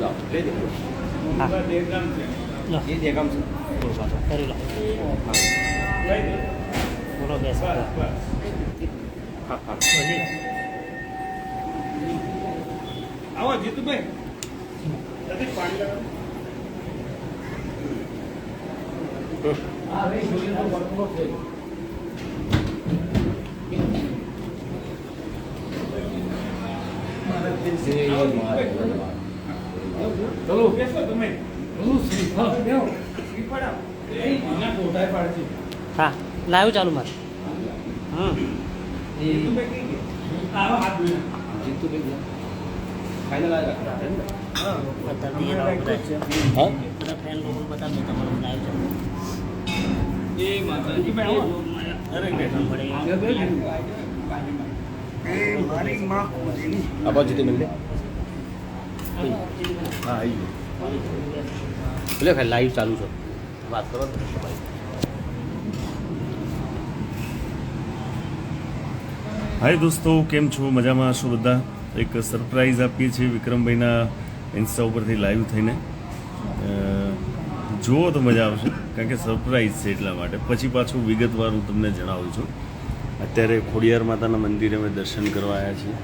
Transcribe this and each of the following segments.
લાવ લઈ દે હા લો એ દેખામ છે થોડું પાછો કરી લો બોલો બેસ હા હા બધી આવો જીતુભાઈ પાણી ચલો. તમે. હા લાવ્યું ચાલુ મારે. હમ. એ માતાજી. અરે આ હા એટલે ખાલી લાઈવ ચાલુ છે. વાત કરો હાય દોસ્તો, કેમ છો? મજામાં છો બધા? એક સરપ્રાઈઝ આપીએ છીએ વિક્રમભાઈના ઇન્સ્ટા ઉપરથી લાઈવ થઈને. જુઓ તો મજા આવશે, કારણ કે સરપ્રાઈઝ છે એટલા માટે. પછી પાછું વિગતવાર હું તમને જણાવું છું. અત્યારે ખોડિયાર માતાના મંદિરે અમે દર્શન કરવા આવ્યા છીએ.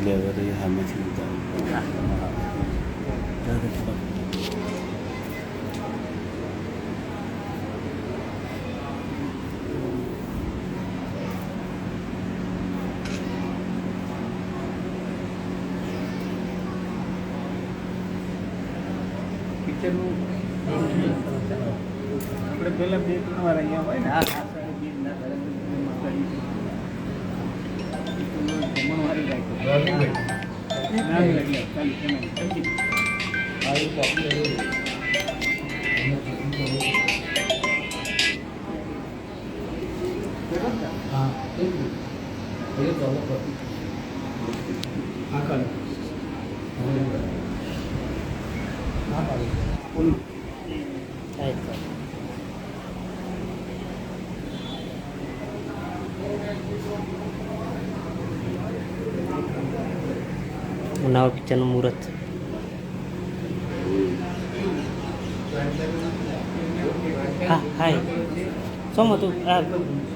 એટલે સામેથી તો એ સામેથી ઉતારું. આપણે પહેલા બે ત્રણ વાર અહીંયા હોય ને આ આ સાઈડ બીજ ના કરે તો તમે માતાજી જમણવારી રાખો. ના, એટલે ચાલી તમે સમજી લો. થાય તો ઉનાવ પિક્ચરનું મુહૂર્ત હા હાય શું હતું આ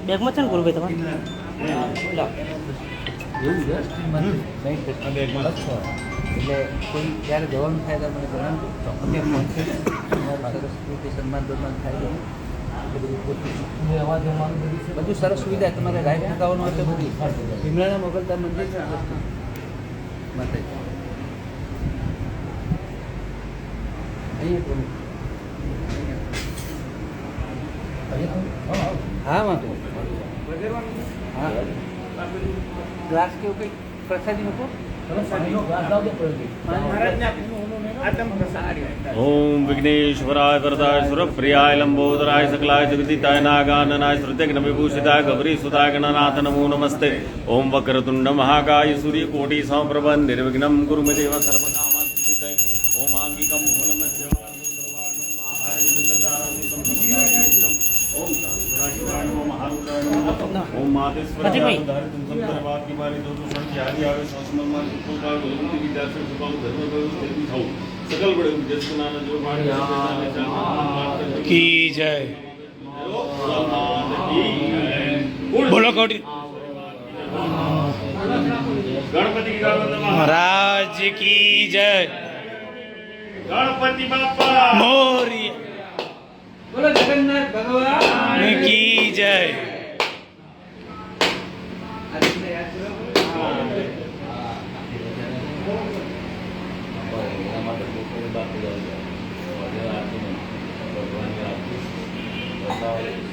બેગમાં છે ને ગુરુભાઈ તમારે લો એટલે કોઈ ત્યારે જવાનું થાય તો મને જણાવજો અમે પહોંચે સરસ્વતી સન્માન બન્માન થાય છે. એટલે બધું સરસ સુવિધા તમારે રાઈડ હોય તો બધી. ભીમરાના મોગલતા મંદિર છે અહીંયા હા વાંધો હા. ગ્લાસ કેવું કંઈક પ્રસાદી મૂકો? ओम विघ्नेश्वराय वरदाय सुरप्रियाय लंबोदराय सकलाय जगदीताय नागाननाय श्रुतिघ्नविभूषिताय गौरी सुताय गणनाथ नमो नमस्ते। ओम वक्रतुंड महाकाय सूर्य कोटि समप्रभ निर्विघ्न गुरु मे देव ओमांगिकम ओम मातेश्वर આવે સંસ્મરમાં વિદ્યાર્થી ધર્મ થવું. સકલ જો પાણી કી જય. બોલો કૌટી ગણપતિ મહારાજ કી જય. ગણપતિ બાપા. મોરી. બોલો જગન્નાથ ભગવાન. કી જય. sebab tidak ada. Kalau dia lagi, kalau dia lagi, kalau dia lagi, kalau dia lagi,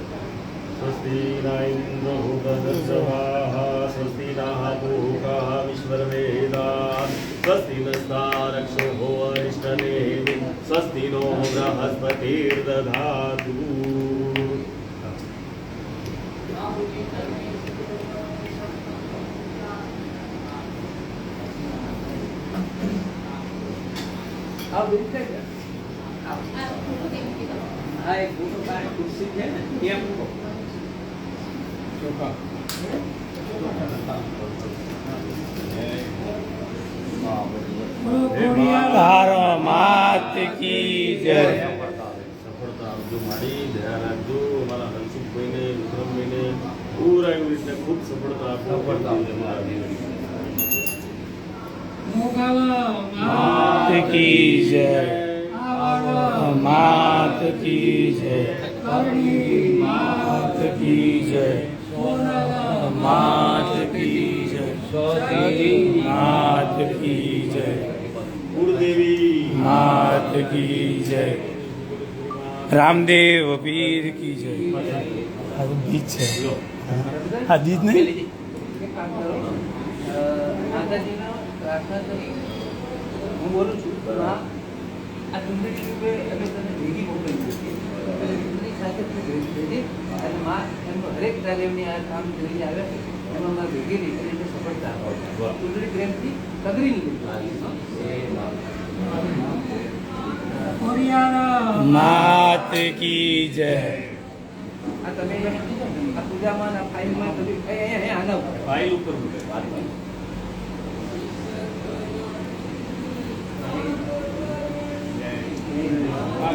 स्वस्ति न इन्द्रो बृहस्पतिः स्वस्ति नः पूषः विश्ववेदाः स्वस्ति नस्तारक्षो अरिष्टनेमि स्वस्ति नो बृहस्पतिर्दधातु આવ બીજું કઈ છે? આવ. હા એક મોટો બાર ખુરશી છે ને ત્યાં મૂકો તારા માત કી જય. સફળતા આપજો મારી દયા રાખજો અમારા હંસુભાઈને વિક્રમભાઈને પૂરા રીતે ખૂબ સફળતા માત કી જય. માત કી જય. માત કી જય. માત કી જય. કુળદેવી માત કી જય. રામદેવ પીર કી જય. આ તો બીજ છે આ બીજ નહીં? હું બોલું છું પણ આ ચૂંટણી રૂપે અમે તને ભેગી મોકલી છે સાથે તું ભેગી થઈ અને માં એમનો હરેક તાલીમની આ કામ કરીને આવ્યા એમાં માં ભેગી રહી અને એને સફળતા આપો ચૂંટણી પ્રેમથી તગડી નીકળી માત કી જય આ તમે આ પૂજામાં આ ફાઇલમાં તમે અહીંયા અહીંયા આના ઉપર ફાઇલ ઉપર મૂકે.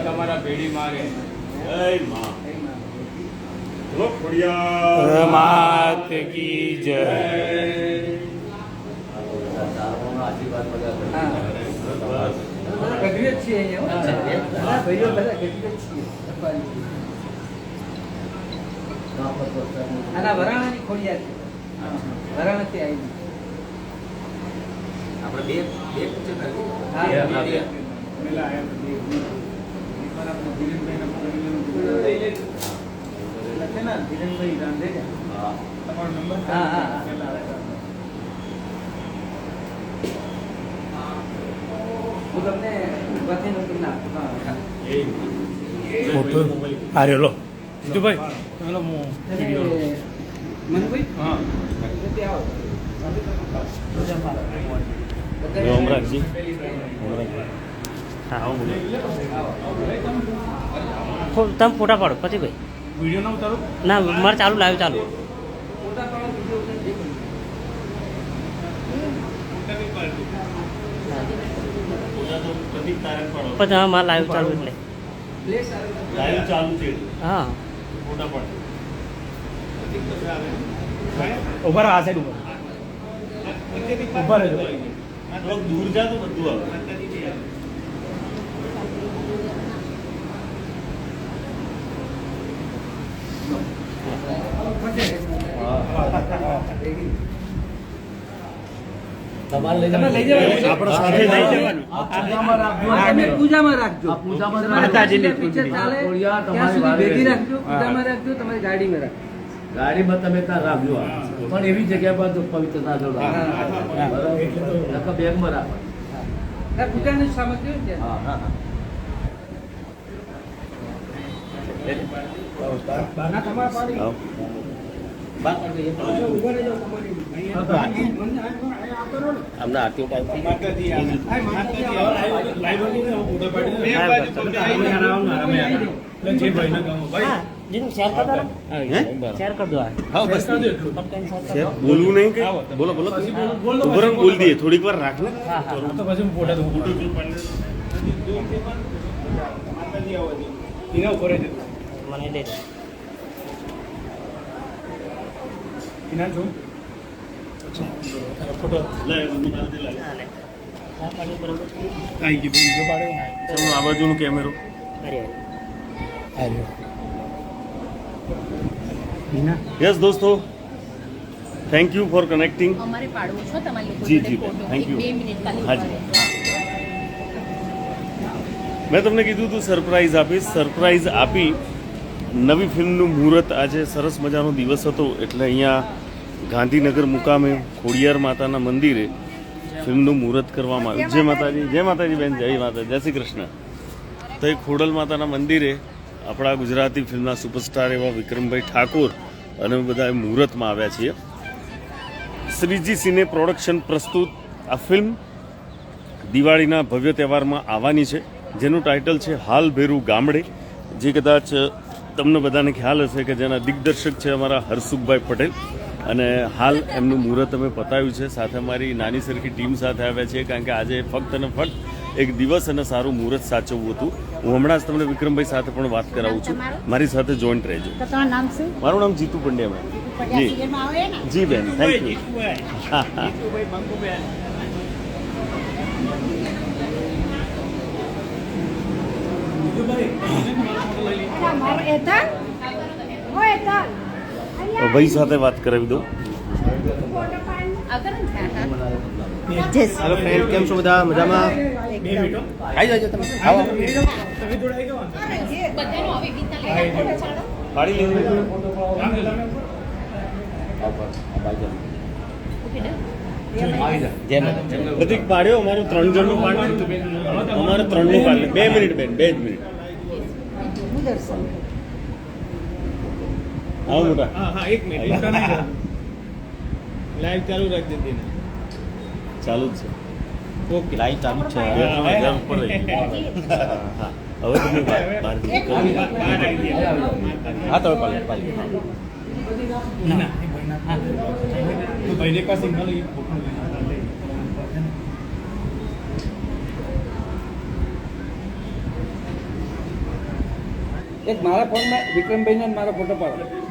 તમારા પેઢી મારે જય માં ચલો ખોડિયાર. માત કી જય હા બસ. બધા ગઢવી જ છીએ અહીંયા ભાઈઓ બધા ગઢવી જ છીએ. આના વરાણાની ખોડિયાર છે. વરાણાથી આવી આપણે બે બે. પેલા ધીરેનભાઈ તમારો નંબર હા, હા, હા. મોટું હારે લો. જીતુભાઈ. ચાલો હું હા. તમે ફોટા પાડો પછી ભાઈ વીડિયો ના ઉતારો? ના મારે ચાલુ લાવ્યું ચાલુ ફોટા પાડો વીડિયો ઉતારો, જે કરવું. પછી હા મારા લાઈવ ચાલુ એટલે લાઈવ ચાલુ છે. હા. ફોટા પાડો. ઊભા આ સાઈડ ઊભા ઊભા રહેજો. દૂર જા તો બધું આવે તમારે લઈ તમે લઈ જવાનું આપણે સાથે લઈ જવાનું આ તમે પૂજામાં રાખજો તમારે માતાજીની picture ચાલે ખોડિયાર ત્યાં તમારી સુધી વારે ભેગી છે. રાખજો પૂજામાં રાખજો તમારી ગાડીમાં રાખજો. ગાડીમાં તમે ત્યાં રાખજો. પણ એવી જગ્યા પર પવિત્રતા જો બેગમાં રાખો. આ પૂજાની સામગ્રી હા હા હા. અમને આરતીઓ ટાઈમ બોલવું નહીં કે? બોલો બોલો. પછી બોલ- બોલ દો, ઊભો રહો ને પછી બોલ દઈએ. થોડીક વાર રાખ ને. મને તો પછી હું ફોટા દઉં. માતાજી આવો છે. એના ઉપર જ હતું. મને દે દો ના જો. ફોટો આવી ગયું બીજો પાડ્યો ચલો આ બાજુનો કેમેરો. અરે આવ્યો યસ દોસ્તો. થેન્ક યુ ફોર કનેક્ટિંગ અમારે પાડવું છો તમારી લોકો જી, જી, ફોટો. thank એક મિનિટ ખાલી હાજી. ઊભા મેં તમને કીધું હતું સરપ્રાઈઝ આપીશ સરપ્રાઈઝ આપી નવી ફિલ્મનું મુહૂર્ત આજે સરસ મજાનો દિવસ હતો. એટલે અહીંયા ગાંધીનગર મુકામે ખોડિયાર માતાના મંદિરે ફિલ્મનું મુહૂર્ત કરવામાં આવ્યું. જય માતાજી જય માતાજી બેન, જય માતા, જય શ્રી કૃષ્ણ. તો એ ખોડલ માતાના મંદિરે આપણા ગુજરાતી ફિલ્મના સુપરસ્ટાર એવા વિક્રમભાઈ ઠાકોર અને બધા મુહૂર્તમાં આવ્યા છીએ. શ્રીજી સિને પ્રોડક્શન પ્રસ્તુત આ ફિલ્મ દિવાળીના ભવ્ય તહેવારમાં આવવાની છે. જેનું ટાઇટલ છે હાલ ભેરું ગામડે. જે કદાચ તમને બધાને ખ્યાલ હશે કે જેના દિગ્દર્શક છે અમારા હરસુખભાઈ પટેલ. અને હાલ એમનું મુહૂર્ત અમે પતાવ્યું છે. સાથે મારી નાની સરખી ટીમ સાથે આવ્યા છે કારણ કે આજે ફક્ત અને ફક્ત એક દિવસ અને સારું મુહૂર્ત સાચવવું હતું. હું હમણાં જ તમને વિક્રમભાઈ સાથે પણ વાત કરાવું છું. મારી સાથે જોઈન્ટ રહેજો. તો તમારું નામ શું? મારું નામ જીતુ પંડ્યા મેમ. જી. જી બેન થેન્ક યુ ભાઈ સાથે વાત કરાવી હા હેલો ફ્રેન્ડ કેમ છો બધા? મજામાં? આવી જજો તમે. પાડી લેવું જય માતા પ્રતિક પાડ્યો? અમારું ત્રણ જણનું પાડ્યું અમારે ત્રણનું પાડ્યું બે મિનિટ બેન બે જ મિનિટ મોટા હા હા એક મિનિટ ઇન્સ્ટા નહીં લાઈવ ચાલુ રાખજે તેને ચાલુ જ છે. ઓકે. લાઈવ ચાલુ જ છે. ઉપર હા હવે તમે બહાર હા તમે પાલી પાલી. ના ભાઈ ના. ભાઈને કા સિગ્નલ એક મારા ફોનમાં વિક્રમભાઈને મારો ફોટો પાડો.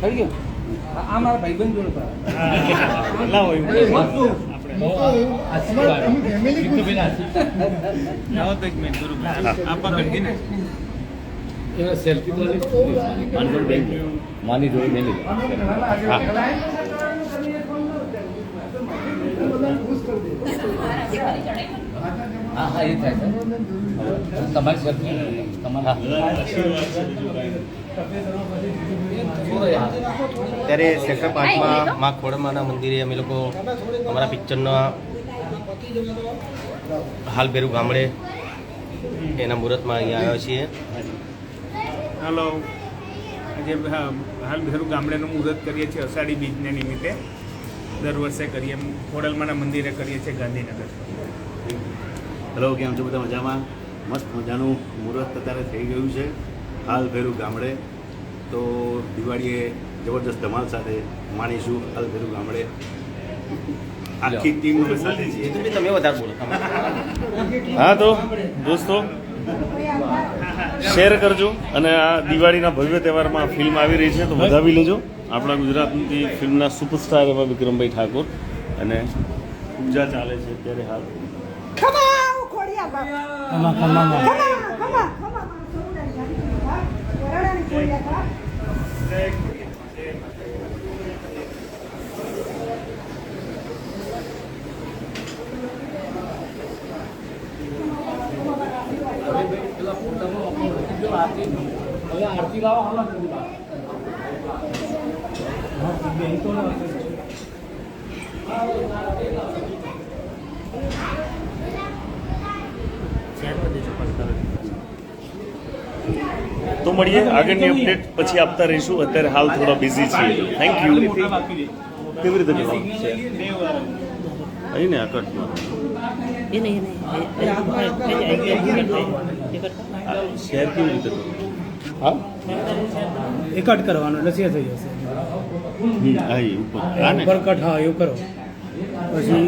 થઈ ગયો આ મારા ભાઈબંધ જોડે કરી. ને માની જોઈ મેલી હા. હા એ થાય તમારી સરખી ત્યારે સેક્ટર પાંચમાં માં ખોડમાના મંદિરે અમે લોકો અમારા પિક્ચરના હાલ ભેરું ગામડે એના મુહૂર્તમાં અહીંયા આવ્યા છીએ. હાલો. જે હા, હાલ ભેરું ગામડેનું મુહૂર્ત કરીએ છીએ અષાઢી બીજને નિમિત્તે. દર વર્ષે કરીએ ખોડલમાના મંદિરે કરીએ છીએ ગાંધીનગર. હેલો કેમ છો બધા મજામાં? મસ્ત મજાનું મુહૂર્ત અત્યારે થઈ ગયું છે હાલ ભેરું ગામડે. તો દિવાળીએ જબરદસ્ત ધમાલ સાથે માણીશું હાલ ભેરું ગામડે. આખી ટીમ સાથે છીએ. તમે વધારે બોલો. હા તો દોસ્તો શેર કરજો અને આ દિવાળીના ભવ્ય તહેવારમાં ફિલ્મ આવી રહી છે તો વધાવી લેજો. આપણા ગુજરાતની ફિલ્મના સુપરસ્ટાર એવા વિક્રમભાઈ ઠાકોર. અને પૂજા ચાલે છે અત્યારે હાલ. ખમા ખમામાં શેર કરી દેજો પણ કરો તો મળીએ આગળની અપડેટ પછી આપતા રહીશું અત્યારે હાલ થોડા બિઝી છીએ થેન્ક યુ કેવી રીતે અહીં ને આ કટમાં શેર કેવી રીતે હા એક કટ કરવાનો એટલે શેર થઈ જશે હા ઉપર કટ હા એવું કરો પછી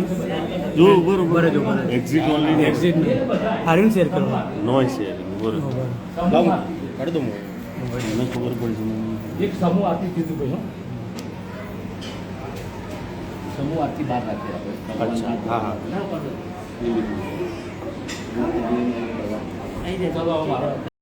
જો ઉભર બરે જો બરે એક્ઝિટ ઓનલી એક્ઝિટ હારીન શેર કરવા નો શેર ઉપર લાવ. કાઢી દઉં મને ખબર પડી છે. એક સમૂહ આપી કીધું ભાઈ સમૂહ આરતી બહાર રાખી આપણે. અચ્છા હા હા. આવી જાય.